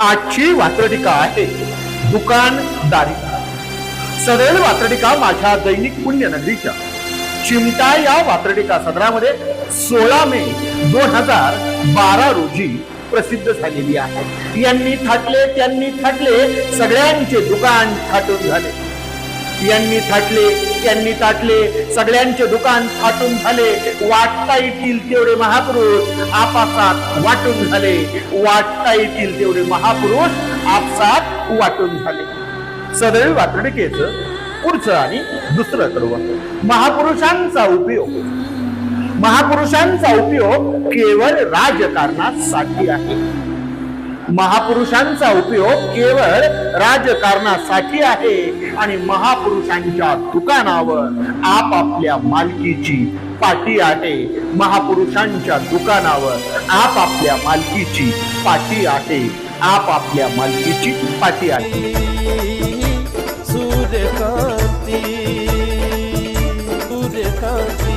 आजची वात्रटिका आहे दुकानदारी सदैव वात्रटिका माझ्या दैनिक पुण्यनगरीच्या. चिमटा या वात्रटिका सदरामध्ये सोळा मे दोन हजार बारा रोजी प्रसिद्ध झालेली आहे. यांनी थाटले त्यांनी थाटले सगळ्यांचे दुकान थाटून झाले. यांनी थाटले त्यांनी ताटले सगळ्यांचे दुकान थाटून झाले. वाटता येतील तेवढे महापुरुष आपासात वाटून झाले. वाटता येतील तेवढे महापुरुष आपसात वाटून झाले. सदैव वातडिकेचं पुढचं आणि दुसरं सर्व. महापुरुषांचा उपयोग. महापुरुषांचा उपयोग केवळ राजकारणासाठी आहे. महापुरुषांचा उपयोग केवळ राजकारणासाठी आहे आणि महापुरुषांच्या दुकानावर आपापल्या मालकीची पाठी आहे. महापुरुषांच्या दुकानावर आपापल्या मालकीची पाठी आहे. आपापल्या मालकीची पाठी आहे. सूर्यकांती सूर्यकांती.